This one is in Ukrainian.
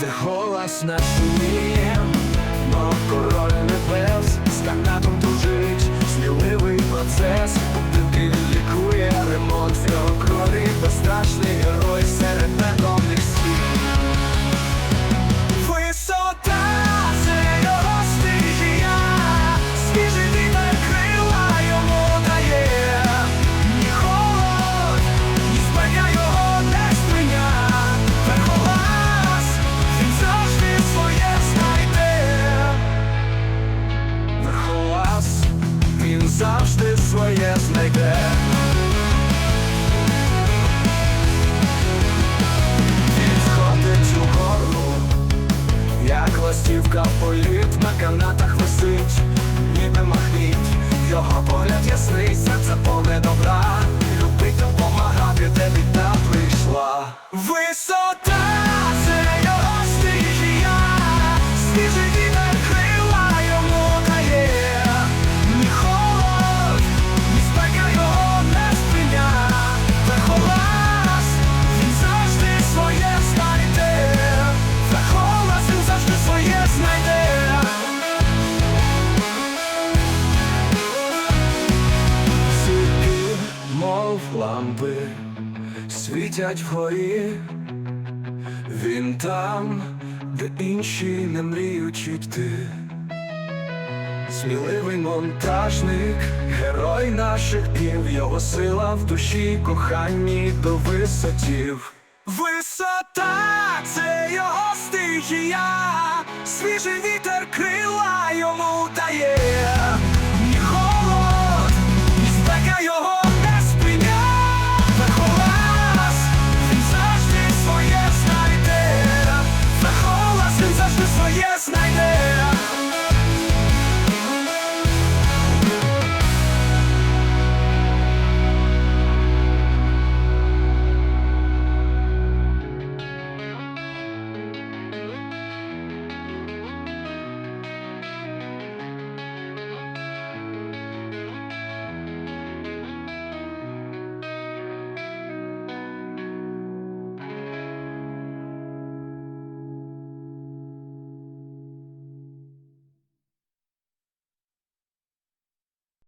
де голос наш шуміє, но король небес з канатом як ластівка політ на канатах висить, ніби магніт, його погляд ясний, серце повне добра, любить допомагати, де біда прийшла. Висота мов лампи, світять вгорі, він там, де інші не мріють йти. Сміливий монтажник, герой наших днів, його сила в душі, коханні до висотів. Висота це його стихія, свіжий вітер.